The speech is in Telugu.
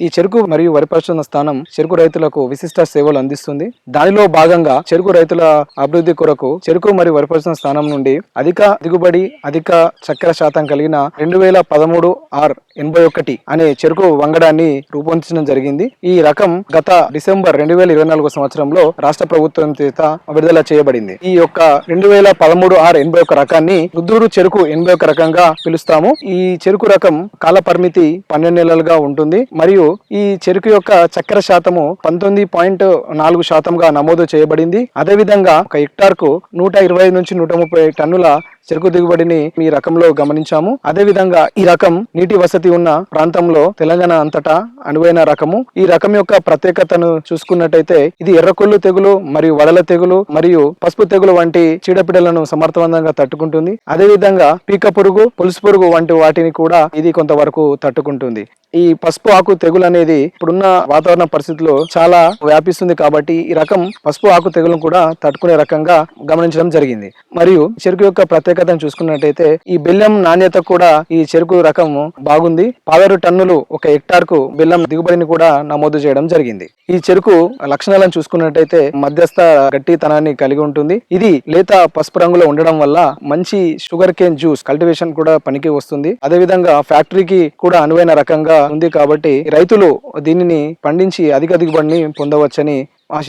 ఈ చెరుకు మరియు వరి పరిశోధన స్థానం చెరుకు రైతులకు విశిష్ట సేవలు అందిస్తుంది. దానిలో భాగంగా చెరుకు రైతుల అభివృద్ధి కొరకు చెరుకు మరియు వరి పరిశోధన స్థానం నుండి అధిక దిగుబడి అధిక చక్కెర శాతం కలిగిన రెండు వేల పదమూడు ఆర్ ఎనభై ఒకటి అనే చెరుకు వంగడాన్ని రూపొందించడం జరిగింది. ఈ రకం గత డిసెంబర్ రెండు వేల ఇరవై నాలుగు సంవత్సరంలో రాష్ట్ర ప్రభుత్వం చేత విడుదల చేయబడింది. ఈ యొక్క రెండు వేల పదమూడు ఆర్ ఎనభై ఒక రకాన్ని రుద్దూరు చెరుకు ఎనభై ఒక రకంగా పిలుస్తాము. ఈ చెరుకు రకం కాల పరిమితి పన్నెండు నెలలుగా ఉంటుంది. మరియు ఈ చెరుకు యొక్క చక్కెర శాతము పంతొమ్మిది పాయింట్ నాలుగు శాతంగా నమోదు చేయబడింది. అదేవిధంగా ఒక హెక్టార్కు నూట ఇరవై నుంచి నూట ముప్పై టన్నుల చెరుకు దిగుబడిని ఈ రకంలో గమనించాము. అదే విధంగా ఈ రకం నీటి వసతి ఉన్న ప్రాంతంలో తెలంగాణ అంతటా అనువైన రకము. ఈ రకం యొక్క ప్రత్యేకతను చూసుకున్నట్టయితే ఇది ఎర్రకొల్లు తెగులు మరియు వడల తెగులు మరియు పసుపు తెగులు వంటి చీడపీడలను సమర్థవంతంగా తట్టుకుంటుంది. అదే విధంగా పీక పురుగు పులుసు పురుగు వంటి వాటిని కూడా ఇది కొంతవరకు తట్టుకుంటుంది. ఈ పసుపు ఆకు తెగులు అనేది ఇప్పుడున్న వాతావరణ పరిస్థితుల్లో చాలా వ్యాపిస్తుంది కాబట్టి ఈ రకం పసుపు ఆకు తెగులను కూడా తట్టుకునే రకంగా గమనించడం జరిగింది. మరియు చెరుకు యొక్క ప్రత్యేకతను చూసుకున్నట్టయితే ఈ బెల్లం నాణ్యత కూడా ఈ చెరుకు రకం బాగుంది. పదహారు టన్నులు ఒక హెక్టార్కు బెల్లం దిగుబడిని కూడా నమోదు చేయడం జరిగింది. ఈ చెరుకు లక్షణాలను చూసుకున్నట్టయితే మధ్యస్థ గట్టితనాన్ని కలిగి ఉంటుంది. ఇది లేత పసుపు రంగులో ఉండడం వల్ల మంచి షుగర్ కేన్ జ్యూస్ కల్టివేషన్ కూడా పనికి వస్తుంది. అదే విధంగా ఫ్యాక్టరీకి కూడా అనువైన రకంగా ఉంది కాబట్టి రైతు రైతులు దీనిని పండించి అధిక దిగుబడిని పొందవచ్చని ఆశిస్తున్నాను